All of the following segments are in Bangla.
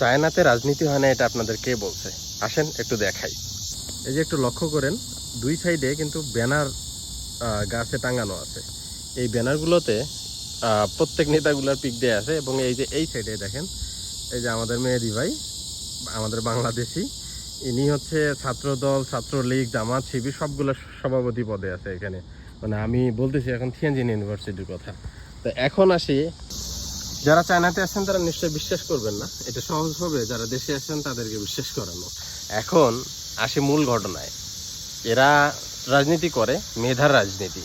চায়নাতে রাজনীতি হয় না, এটা আপনাদের কে বলছে। আসেন, একটু দেখাই। এই যে একটু লক্ষ্য করেন, দুই সাইডে কিন্তু ব্যানার গাছে টাঙানো আছে। এই ব্যানারগুলোতে প্রত্যেক নেতাগুলোর পিক দেয়া আছে এবং এই যে এই সাইডে দেখেন, এই যে আমাদের মেহেদি ভাই, আমাদের বাংলাদেশি, ইনি হচ্ছে ছাত্রদল, ছাত্রলীগ, জামাত, শিবির, সবগুলো সভাপতি পদে আছে এখানে। মানে আমি বলতেছি এখন থিয়ানজিন ইউনিভার্সিটির কথা। তো এখন আসি যারা চায়নাতে আছেন, তারা নিশ্চয়ই বিশ্বাস করবেন না। এটা সহজ হবে, যারা দেশে আছেন, তাদেরকে বিশ্বাস করানো। এখন আসি মূল ঘটনায়। এরা রাজনীতি করে, মেধার রাজনীতি।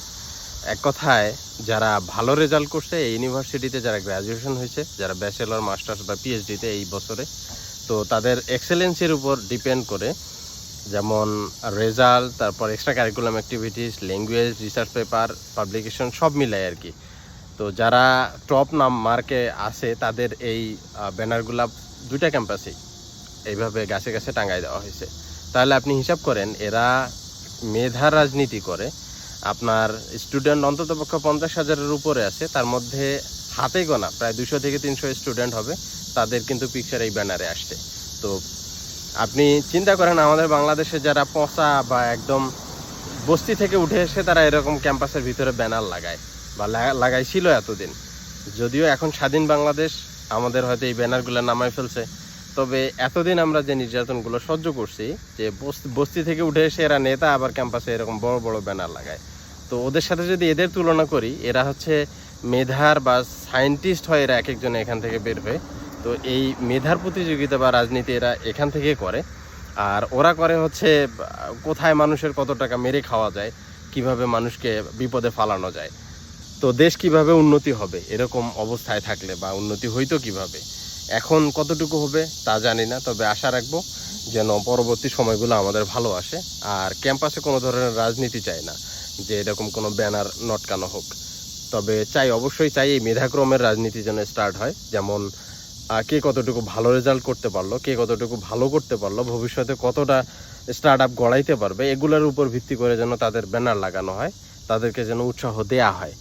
এক কথায়, যারা ভালো রেজাল্ট করছে, এই ইউনিভার্সিটিতে যারা গ্র্যাজুয়েশন হয়েছে, যারা ব্যাচেলর মাস্টার্স বা পিএইচডিতে এই বছরে, তো তাদের এক্সেলেন্সের উপর ডিপেন্ড করে, যেমন রেজাল্ট তারপর extra curriculum activities language research paper publication সব মিলায় আর কি। তো যারা টপ নাম মার্কে আছে, তাদের এই ব্যানারগুলা দুইটা ক্যাম্পাসেই এইভাবে গাছে গাছে টাঙাই দেওয়া হয়েছে। তাহলে আপনি হিসাব করেন, এরা মেধা রাজনীতি করে। আপনার স্টুডেন্ট অন্তত পক্ষে পঞ্চাশ হাজারের উপরে আছে, তার মধ্যে হাতে গোনা প্রায় দুশো থেকে তিনশো স্টুডেন্ট হবে, তাদের কিন্তু পিকচার এই ব্যানারে আসছে। তো আপনি চিন্তা করেন, আমাদের বাংলাদেশে যারা পচা বা একদম বস্তি থেকে উঠে এসে তারা এরকম ক্যাম্পাসের ভিতরে ব্যানার লাগায়। বা লাগা- লাগাইছিল এতদিন। যদিও এখন স্বাধীন বাংলাদেশ, আমাদের হয়তো এই ব্যানারগুলো নামাই ফেলছে। তবে এতদিন আমরা যে নির্যাতনগুলো সহ্য করছি, যে বস- বস্তি থেকে উঠে এসে এরা নেতা, আবার ক্যাম্পাসে এরকম বড় বড় ব্যানার লাগায়। তো ওদের সাথে যদি এদের তুলনা করি, এরা হচ্ছে মেধার বা সায়েন্টিস্ট হয় এরা এক একজন এখান থেকে বের হয়ে। তো এই মেধার প্রতিযোগিতা বা রাজনীতি এরা এখান থেকে করে। আর ওরা করে হচ্ছে কোথায় মানুষের কত টাকা মেরে খাওয়া যায়, কীভাবে মানুষকে বিপদে ফালানো যায়। তো দেশ কীভাবে উন্নতি হবে? এরকম অবস্থায় থাকলে বা উন্নতি হইতো কীভাবে? এখন কতটুকু হবে তা জানি না, তবে আশা রাখব যেন পরবর্তী সময়গুলো আমাদের ভালো আসে। আর ক্যাম্পাসে কোনো ধরনের রাজনীতি চাই না, যে এরকম কোনো ব্যানার নটকানো হোক। তবে চাই, অবশ্যই চাই এই মেধাক্রমের রাজনীতি যেন স্টার্ট হয়। যেমন কে কতটুকু ভালো রেজাল্ট করতে পারল, কে কতটুকু ভালো করতে পারল, ভবিষ্যতে কতটা স্টার্ট আপ গড়াইতে পারবে, এগুলোর উপর ভিত্তি করে যেন তাদের ব্যানার লাগানো হয়, তাদেরকে যেন উৎসাহ দেয়া হয়।